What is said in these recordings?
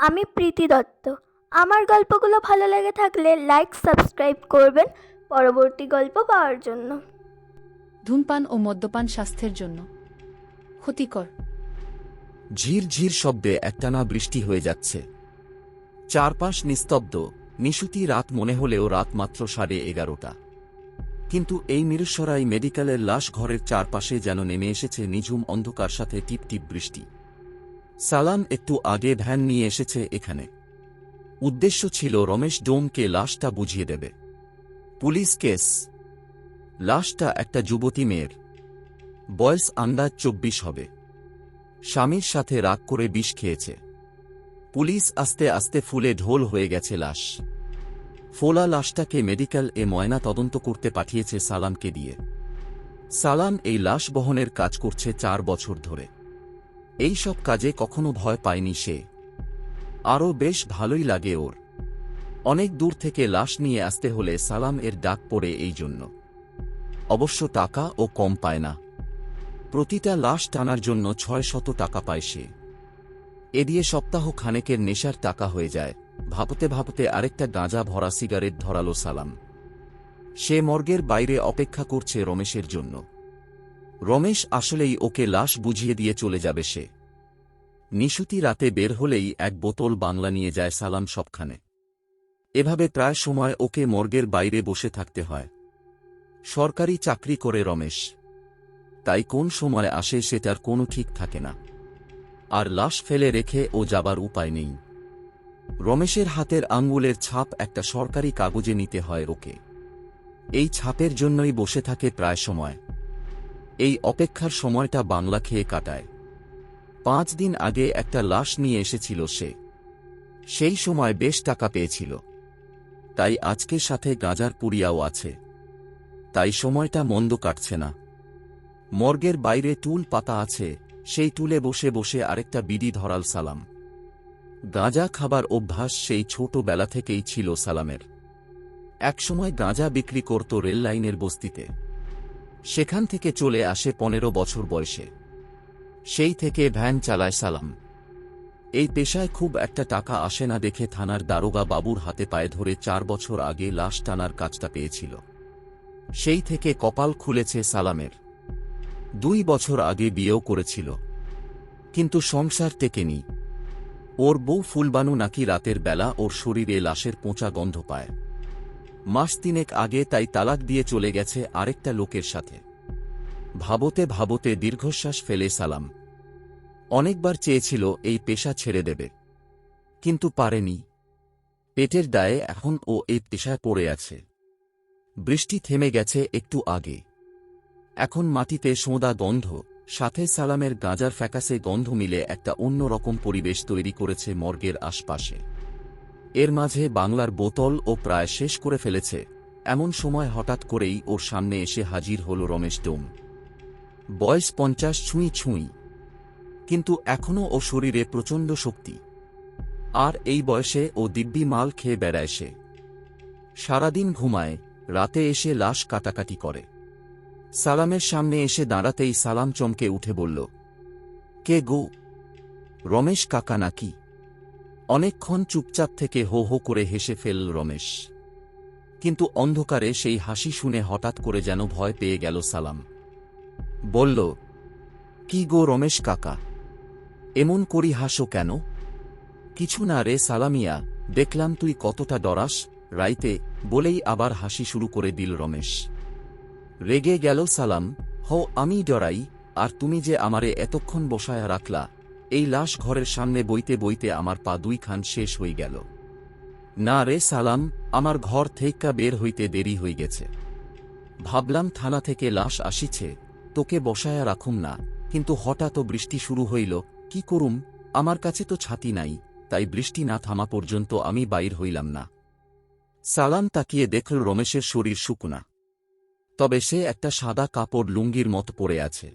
আমি প্রীতি দত্ত। আমার গল্পগুলো ভালো লেগে থাকলে লাইক সাবস্ক্রাইব করবেন। পরবর্তী গল্প পাওয়ার জন্য। ধূমপান ও মদ্যপান স্বাস্থ্যের জন্য। ক্ষতিকর। ঝির ঝির শব্দে একটানা বৃষ্টি হয়ে যাচ্ছে। চারপাশ নিস্তব্ধ। নিশুতি রাত মনে হলেও রাত মাত্র সাড়ে এগারোটা। কিন্তু এই মিরসরাই মেডিকেলের লাশ ঘরের চারপাশে যেন নেমে এসেছে নিঝুম অন্ধকার সাথে টিপ টিপ বৃষ্টি। সালাম একটু আগে ভ্যান নিয়ে এসেছে এখানে। উদ্দেশ্য ছিল রমেশ ডোমকে লাশটা বুঝিয়ে দেবে। Police case. লাশটা একটা যুবতী মেয়ের। বয়স আন্দাজ চব্বিশ হবে। স্বামীর সাথে রাগ করে বিষ খেয়েছে। পুলিশ আস্তে আস্তে ফুলে ঢোল হয়ে গেছে লাশ। ফোলা লাশটাকে মেডিকেল এ ময়না তদন্ত করতে পাঠিয়েছে সালামকে দিয়ে। সালাম এই লাশ বহনের কাজ করছে চার বছর ধরে। এই সব কাজে কখনো ভয় পায়নি সে। আরও বেশ ভালোই লাগে ওর। অনেক দূর থেকে লাশ নিয়ে আসতে হলে সালাম এর ডাক পড়ে এই জন্য। অবশ্য টাকা ও কম পায় না। প্রতিটা লাশ টানার জন্য ছয় শত টাকা পায় সে। এ দিয়ে সপ্তাহ খানেকের নেশার টাকা হয়ে যায়। ভাবতে ভাবতে আরেকটা গাঁজা ভরা সিগারেট ধরালো সালাম। সে মর্গের বাইরে অপেক্ষা করছে রমেশের জন্য। রমেশ আসলেই ওকে লাশ বুঝিয়ে দিয়ে চলে যাবে সে। নিশুতি রাতে বের হলেই এক বোতল বাংলা নিয়ে যায় সালাম সবখানে। এভাবে প্রায় সময় ওকে মর্গের বাইরে বসে থাকতে হয়। সরকারি চাকরি করে রমেশ। তাই কোন সময় আসে সেটার কোনো ঠিক থাকে না। আর লাশ ফেলে রেখে ও যাবার উপায় নেই। রমেশের হাতের আঙ্গুলের ছাপ একটা সরকারি কাগজে নিতে হয় ওকে। এই ছাপের জন্যই বসে থাকে প্রায় সময়। এই অপেক্ষার সময়টা বাংলা খেয়ে কাটায়। পাঁচ দিন আগে একটা লাশ নিয়ে এসেছিল সে। সেই সময় বেশ টাকা পেয়েছিল। তাই আজকের সাথে গাঁজার পুরিয়াও আছে। তাই সময়টা মন্দ কাটছে না। মর্গের বাইরে টুল পাতা আছে, সেই টুলে বসে বসে আরেকটা বিড়ি ধরাল সালাম। গাঁজা খাবার অভ্যাস সেই ছোটবেলা থেকেই ছিল সালামের। একসময় গাঁজা বিক্রি করত রেল লাইনের বস্তিতে। সেখান থেকে চলে আসে পনেরো বছর বয়সে। সেই থেকে ভ্যান চালায় সালাম। এই পেশায় খুব একটা টাকা আসে না দেখে থানার দারোগা বাবুর হাতে পায়ে ধরে চার বছর আগে লাশ টানার কাজটা পেয়েছিল। সেই থেকে কপাল খুলেছে সালামের। দুই বছর আগে বিয়েও করেছিল। কিন্তু সংসার টেকেনি। ওর বউ ফুলবানু নাকি রাতের বেলা ওর শরীরে লাশের পোঁচা গন্ধ পায়। মাস তিনেক আগে তাই তালাক দিয়ে চলে গেছে আরেকটা লোকের সাথে। ভাবতে ভাবতে দীর্ঘশ্বাস ফেলে সালাম। অনেকবার চেয়েছিল এই পেশা ছেড়ে দেবে। কিন্তু পারেনি। পেটের দায়ে এখন ও এই পেশায় পড়ে আছে। বৃষ্টি থেমে গেছে একটু আগে। এখন মাটিতে সোঁদা গন্ধ, সাথে সালামের গাঁজার ফ্যাকাসে গন্ধ মিলে একটা অন্যরকম পরিবেশ তৈরি করেছে মর্গের আশপাশে। এর মাঝে বাংলার বোতল ও প্রায় শেষ করে ফেলেছে। এমন সময় হঠাৎ করেই ওর সামনে এসে হাজির হল রমেশ ডোম বয়স পঞ্চাশ ছুঁই ছুঁই। কিন্তু এখনও ও শরীরে প্রচণ্ড শক্তি। আর এই বয়সে ও দিব্যি মাল খেয়ে বেড়ায় সে। সারাদিন ঘুমায়, রাতে এসে লাশ কাটাকাটি করে। সালামের সামনে এসে দাঁড়াতেই সালাম চমকে উঠে বলল, কে গো? রমেশ কাকা নাকি? অনেকক্ষণ চুপচাপ থেকে হো হো করে হেসে ফেলল রমেশ। কিন্তু অন্ধকারে সেই হাসি শুনে হঠাৎ করে যেন ভয় পেয়ে গেল সালাম। বলল, কি গো রমেশ কাকা? এমন করি হাসো কেন? কিছু না রে সালামিয়া, দেখলাম তুই কতটা ডরাস। রাইতে বলেই আবার হাসি শুরু করে দিল রমেশ। রেগে গেল সালাম হো আমি ডরাই, আর তুমি যে আমারে এতক্ষণ বসায়া রাখলা, এই লাশ ঘরের সামনে বইতে বইতে আমার পা দুই খান শেষ হয়ে গেল। না রে সালাম, আমার ঘর থেইকা বের হইতে দেরি হয়ে গেছে। ভাবলাম থানা থেকে লাশ আসিছে তোকে বসায়া রাখুম না, কিন্তু হঠাৎ বৃষ্টি শুরু হইল, কি করুম? আমার কাছে তো ছাতি নাই, তাই বৃষ্টি না থামা পর্যন্ত আমি বাইর হইলাম না। সালাম তাকিয়ে দেখল রমেশের শরীর শুকনা। তবে সে একটা সাদা কাপড় লুঙ্গির মত পড়ে আছে।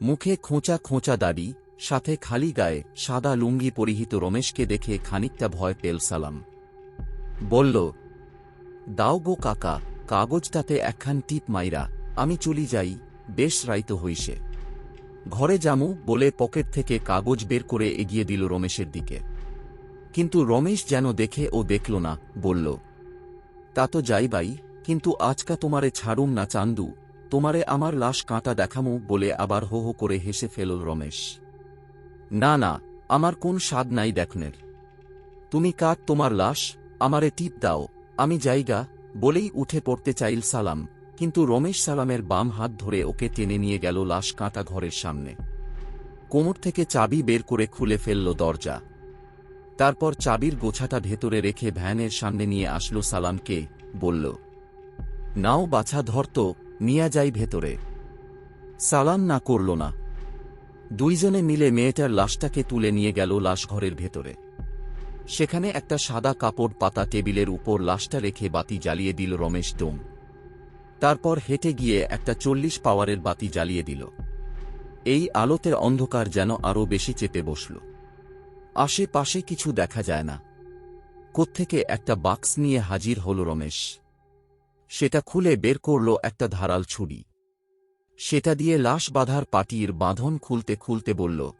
মুখে খোঁচা খোঁচা দাড়ি, সাথে খালি গায়ে সাদা লুঙ্গি পরিহিত রমেশকে দেখে খানিকটা ভয় পেল সালাম। বলল, দাও গো কাকা, কাগজটাতে একখান টিপ মাইরা, আমি চলি যাই। বেশ রাইত হইসে ঘরে জামু বলে পকেট থেকে কাগজ বের করে এগিয়ে দিল রমেশের দিকে। কিন্তু রমেশ যেন দেখে ও দেখল না, বলল, তা তো যাই বাই কিন্তু আজকা তোমারে ছাড়ুম না চান্দু, তোমারে আমার লাশ কাঁটা দেখামু বলে আবার হো হো করে হেসে ফেলল রমেশ। না না, আমার কোন স্বাদ নাই দেখনের। তুমি কাট তোমার লাশ, আমারে টিপ দাও, আমি যাইগা, বলেই উঠে পড়তে চাইল সালাম। কিন্তু রমেশ সালামের বাম হাত ধরে ওকে টেনে নিয়ে গেল লাশ কাঁটা ঘরের সামনে। কোমর থেকে চাবি বের করে খুলে ফেলল দরজা। তারপর চাবির গোছাটা ভেতরে রেখে ভ্যানের সামনে নিয়ে আসলো সালামকে, বলল, নাও বাছা ধরত নিয়া যাই ভেতরে। সালাম না করল না। দুইজনে মিলে মেয়েটার লাশটাকে তুলে নিয়ে গেল লাশঘরের ভেতরে। সেখানে একটা সাদা কাপড় পাতা টেবিলের উপর লাশটা রেখে বাতি জ্বালিয়ে দিল রমেশ ডোম তারপর হেঁটে গিয়ে একটা চল্লিশ পাওয়ারের বাতি জ্বালিয়ে দিল। এই আলোতে অন্ধকার যেন আরও বেশি চেপে বসল। আশেপাশে কিছু দেখা যায় না। কোত্থেকে একটা বাক্স নিয়ে হাজির হল রমেশ। সেটা খুলে বের করল একটা ধারাল ছুরি। সেটা দিয়ে লাশ বাঁধার পাটির বাঁধন খুলতে খুলতে বলল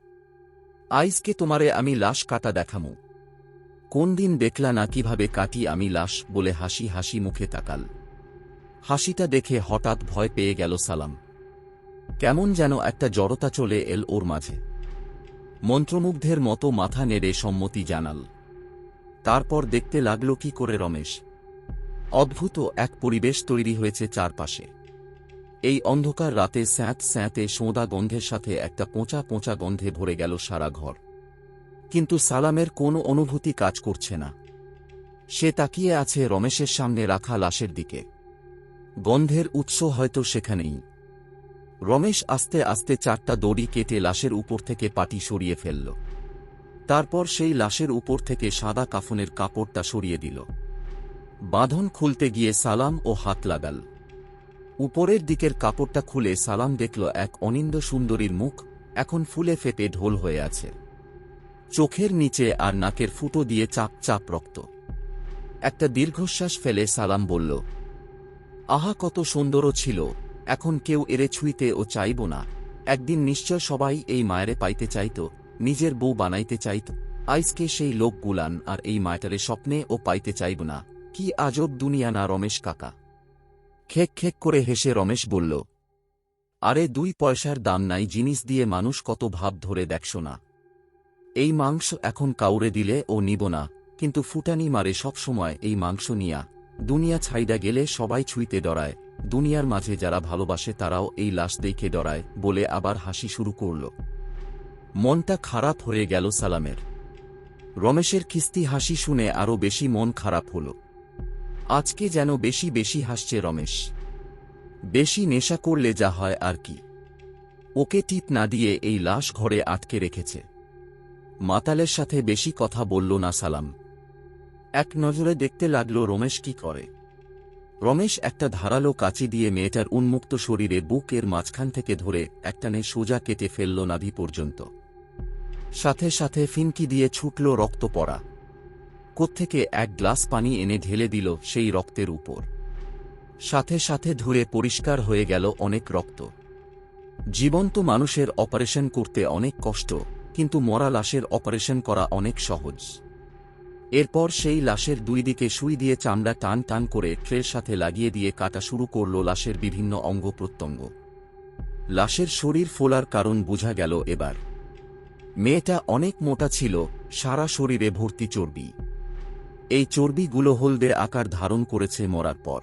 আইসকে তোমারে আমি লাশ কাটা দেখামু। কোন দিন দেখলা না কীভাবে কাটি আমি লাশ বলে হাসি হাসি মুখে তাকাল। হাসিটা দেখে হঠাৎ ভয় পেয়ে গেল সালাম। কেমন যেন একটা জড়তা চলে এল ওর মাঝে। মন্ত্রমুগ্ধের মতো মাথা নেড়ে সম্মতি জানাল। তারপর দেখতে লাগল কি করে রমেশ। অদ্ভুত এক পরিবেশ তৈরি হয়েছে চারপাশে। এই অন্ধকার রাতে স্যাঁত স্যাঁতে সোঁদা গন্ধের সাথে একটা পোঁচা পোঁচা গন্ধে ভরে গেল সারা ঘর। কিন্তু সালামের কোনো অনুভূতি কাজ করছে না। সে তাকিয়ে আছে রমেশের সামনে রাখা লাশের দিকে। গন্ধের উৎস হয়তো সেখানেই। রমেশ আস্তে আস্তে চারটা দড়ি কেটে লাশের উপর থেকে পাটি সরিয়ে ফেলল। তারপর সেই লাশের উপর থেকে সাদা কাফনের কাপড়টা সরিয়ে দিল। বাঁধন খুলতে গিয়ে সালাম ও হাত লাগাল। উপরের দিকের কাপড়টা খুলে সালাম দেখল এক অনিন্দ সুন্দরীর মুখ এখন ফুলে ফেটে ঢোল হয়ে আছে। চোখের নিচে আর নাকের ফুটো দিয়ে চাপ চাপ রক্ত। একটা দীর্ঘশ্বাস ফেলে সালাম বলল আহা কত সুন্দরও ছিল, এখন কেউ এরে ছুঁইতে ও চাইব না। একদিন নিশ্চয় সবাই এই মায়েরে পাইতে চাইত, নিজের বউ বানাইতে চাইত। আইসকে সেই লোক গুলান আর এই মায়টারে স্বপ্নে ও পাইতে চাইব না। কি আজব দুনিয়া না রমেশ কাকা। খেক খেক করে হেসে রমেশ বলল, আরে দুই পয়সার দাম নাই, জিনিস দিয়ে মানুষ কত ভাব ধরে দেখছ না। এই মাংস এখন কাউরে দিলে ও নিব না, কিন্তু ফুটানি মারে সব সময় এই মাংস নিয়া। দুনিয়া ছাইডা গেলে সবাই ছুঁইতে ডরায়। দুনিয়ার মাঝে যারা ভালোবাসে তারাও এই লাশ দেখে ডরায় বলে আবার হাসি শুরু করল। মনটা খারাপ হয়ে গেল সালামের। রমেশের কিস্তি হাসি শুনে আরও বেশি মন খারাপ হল। আজকে যেন বেশি বেশি হাসছে রমেশ। বেশি নেশা করলে যা হয় আর কি। ওকে টিপ না দিয়ে এই লাশ ঘরে আটকে রেখেছে। মাতালের সাথে বেশি কথা বলল না সালাম। এক নজরে দেখতে লাগল রমেশ কি করে। রমেশ একটা ধারালো কাঁচি দিয়ে মেয়েটার উন্মুক্ত শরীরে বুকের মাঝখান থেকে ধরে একটানে সোজা কেটে ফেলল নাভি পর্যন্ত। সাথে সাথে ফিনকি দিয়ে ছুটল রক্ত পড়া। কোত্থেকে এক গ্লাস পানি এনে ঢেলে দিল সেই রক্তের উপর। সাথে সাথে ধুরে পরিষ্কার হয়ে গেল অনেক রক্ত। জীবন্ত মানুষের অপারেশন করতে অনেক কষ্ট, কিন্তু মরা লাশের অপারেশন করা অনেক সহজ। এরপর সেই লাশের দুই দিকে সুই দিয়ে চামড়া টান টান করে ট্রের সাথে লাগিয়ে দিয়ে কাটা শুরু করল লাশের বিভিন্ন অঙ্গ প্রত্যঙ্গ। লাশের শরীর ফোলার কারণ বোঝা গেল এবার। মেয়েটা অনেক মোটা ছিল, সারা শরীরে ভর্তি চর্বি। এই চর্বিগুলো হলদে আকার ধারণ করেছে মরার পর।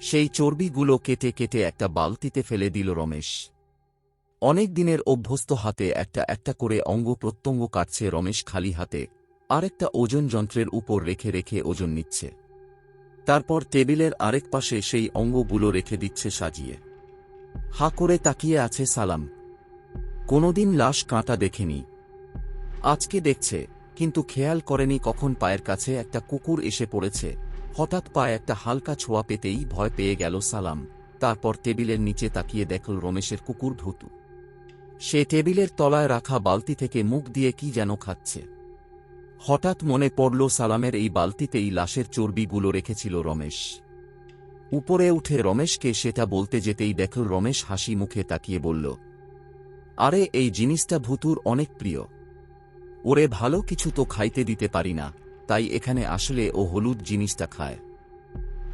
সেই চর্বিগুলো কেটে কেটে একটা বালতিতে ফেলে দিল রমেশ। অনেক দিনের অভ্যস্ত হাতে একটা একটা করে অঙ্গ প্রত্যঙ্গ কাটছে রমেশ খালি হাতে। আরেকটা ওজন যন্ত্রের উপর রেখে রেখে ওজন নিচ্ছে। তারপর টেবিলের আরেক পাশে সেই অঙ্গগুলো রেখে দিচ্ছে সাজিয়ে। হা করে তাকিয়ে আছে সালাম। কোনোদিন লাশ কাঁটা দেখেনি। আজকে দেখছে, কিন্তু খেয়াল করেনি কখন পায়ের কাছে একটা কুকুর এসে পড়েছে। হঠাৎ পায়ে একটা হালকা ছোঁয়া পেতেই ভয় পেয়ে গেল সালাম। তারপর টেবিলের নিচে তাকিয়ে দেখল রমেশের কুকুর ধুতু সে টেবিলের তলায় রাখা বালতি থেকে মুখ দিয়ে কি যেন খাচ্ছে। হঠাৎ মনে পড়ল সালামের এই বালতিতেই লাশের চর্বিগুলো রেখেছিল রমেশ। উপরে উঠে রমেশকে সেটা বলতে যেতেই দেখল রমেশ হাসি মুখে তাকিয়ে বলল, আরে, এই জিনিসটা ভুতুর অনেক প্রিয়। ওরে ভালো কিছু তো খাইতে দিতে পারি না, তাই এখানে আসলে ও হলুদ জিনিসটা খায়।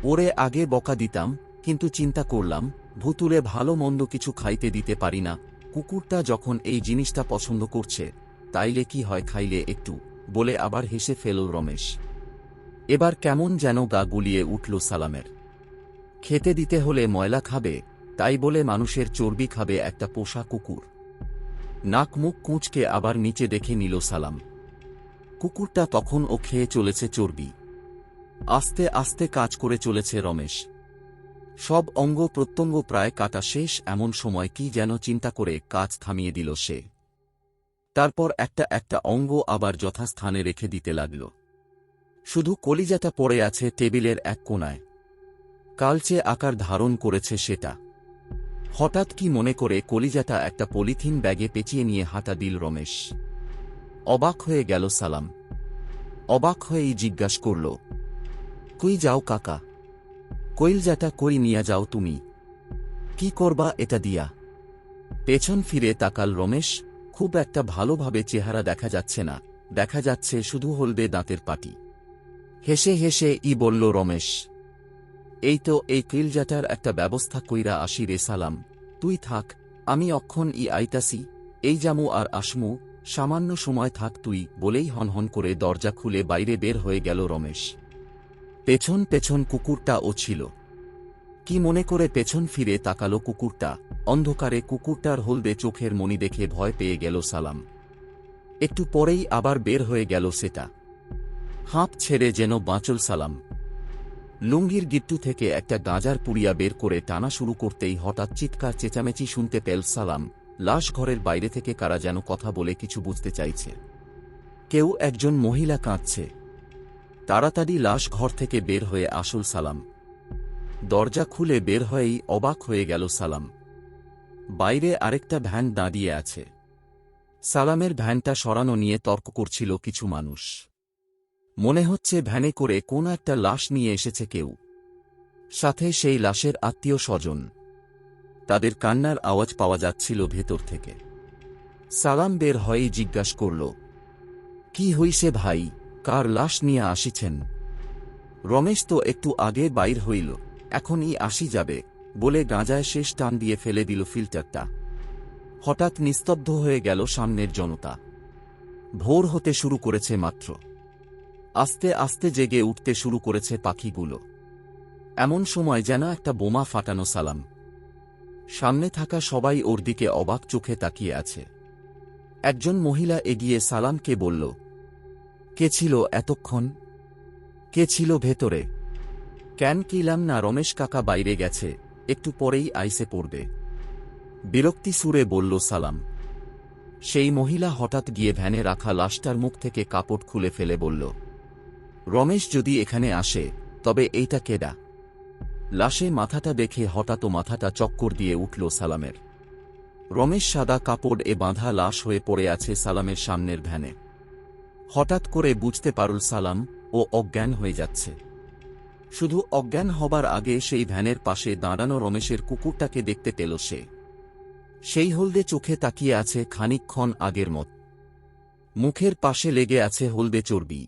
ওরে আগে বকা দিতাম, কিন্তু চিন্তা করলাম, ভুতুরে ভালো মন্দ কিছু খাইতে দিতে পারি না, কুকুরটা যখন এই জিনিসটা পছন্দ করছে, তাইলে কি হয় খাইলে একটু। বলে আবার হেসে ফেল রমেশ। এবার কেমন যেন গা গুলিয়ে উঠল সালামের। খেতে দিতে হলে ময়লা খাবে, তাই বলে মানুষের চর্বি খাবে একটা পোষা কুকুর। নাক মুখ কুঁচকে আবার নিচে দেখে নিল সালাম। কুকুরটা তখন ও খেয়ে চলেছে চর্বি। আস্তে আস্তে কাজ করে চলেছে রমেশ। সব অঙ্গ প্রত্যঙ্গ প্রায় কাটা শেষ, এমন সময় কি যেন চিন্তা করে কাজ থামিয়ে দিল সে। তারপর একটা একটা অঙ্গ আবার যথাস্থানে রেখে দিতে লাগল। শুধু কলিজাটা পড়ে আছে টেবিলের এক কোনায় কালচে আকার ধারণ করেছে সেটা। হঠাৎ কি মনে করে কলিজাটা একটা পলিথিন ব্যাগে পেঁচিয়ে নিয়ে হাঁটা দিল রমেশ। অবাক হয়ে গেল সালাম। অবাক হয়েই জিজ্ঞাস করল, কই যাও কাকা? কইলজাটা কই নিয়া যাও তুমি? কি করবা এটা দিয়া? পেছন ফিরে তাকাল রমেশ খুব একটা ভালোভাবে চেহারা দেখা যাচ্ছে না, দেখা যাচ্ছে শুধু হলদে দাঁতের পাটি। হেসে হেসে ই বলল, রমেশ, এই তো এই কিলজাটার একটা ব্যবস্থা কইরা আসি রে, সালাম। তুই থাক, আমি অক্ষণ ই আইতাসি এই জামু আর আসমু, সামান্য সময় থাক তুই, বলেই হনহন করে দরজা খুলে বাইরে বের হয়ে গেল রমেশ। পেছন পেছন কুকুরটা ও ছিল। কি মনে করে পেছন ফিরে তাকালো কুকুরটা? অন্ধকারে কুকুরটার হলদে চোখের মনি দেখে ভয় পেয়ে গেল সালাম। একটু পরেই আবার বের হয়ে গেল সেটা। হাঁপ ছেড়ে যেন বাঁচল সালাম। লুঙ্গির গিট্টু থেকে একটা গাঁজার পুড়িয়া বের করে টানা শুরু করতেই হঠাৎ চিৎকার চেঁচামেচি শুনতে পেল সালাম। লাশ ঘরের বাইরে থেকে কারা যেন কথা বলে কিছু বুঝতে চাইছে। কেউ একজন মহিলা কাঁদছে। তাড়াতাড়ি লাশ ঘর থেকে বের হয়ে আসল সালাম। দরজা খুলে বের হয়েই অবাক হয়ে গেল সালাম। বাইরে আরেকটা ভ্যান দাঁড়িয়ে আছে। সালামের ভ্যানটা সরানো নিয়ে তর্ক করছিল কিছু মানুষ। মনে হচ্ছে ভ্যানে করে কোন একটা লাশ নিয়ে এসেছে কেউ। সাথে সেই লাশের আত্মীয় স্বজন। তাদের কান্নার আওয়াজ পাওয়া যাচ্ছিল ভেতর থেকে। সালাম বের হয়েই জিজ্ঞাস করল, কি হইছে ভাই? কার লাশ নিয়ে আসিছেন? রমেশ তো একটু আগে বাইর হইল। এখনই আসি যাবে, বলে গাঁজায় শেষ টান দিয়ে ফেলে দিল ফিল্টারটা। হঠাৎ নিস্তব্ধ হয়ে গেল সামনের জনতা। ভোর হতে শুরু করেছে মাত্র। আস্তে আস্তে জেগে উঠতে শুরু করেছে পাখিগুলো। এমন সময় যেন একটা বোমা ফাটানো সালাম। সামনে থাকা সবাই ওর দিকে অবাক চোখে তাকিয়ে আছে। একজন মহিলা এগিয়ে সালামকে বলল, কে ছিল এতক্ষণ? কে ছিল ভেতরে? কেন কিলাম না রমেশ কাকা বাইরে গেছে, একটু পরেই আইসে পড়বে। বিরক্তি সুরে বলল, সালাম। সেই মহিলা হঠাৎ গিয়ে ভ্যানে রাখা লাশটার মুখ থেকে কাপড় খুলে ফেলে বলল, রমেশ যদি এখানে আসে, তবে এইটা কেডা? লাশে মাথাটা দেখে হঠাৎ মাথাটা চক্কর দিয়ে উঠল সালামের। রমেশ সাদা কাপড় এ বাঁধা লাশ হয়ে পড়ে আছে সালামের সামনের ভ্যানে। হঠাৎ করে বুঝতে পারল সালাম ও অজ্ঞান হয়ে যাচ্ছে। শুধু অজ্ঞান হবার আগে সেই ভ্যানের পাশে দাঁড়ানো রমেশের কুকুরটাকে দেখতে পেল সে। সেই হলদে চোখে তাকিয়ে আছে খানিকক্ষণ আগের মত। মুখের পাশে লেগে আছে হলদে চর্বি।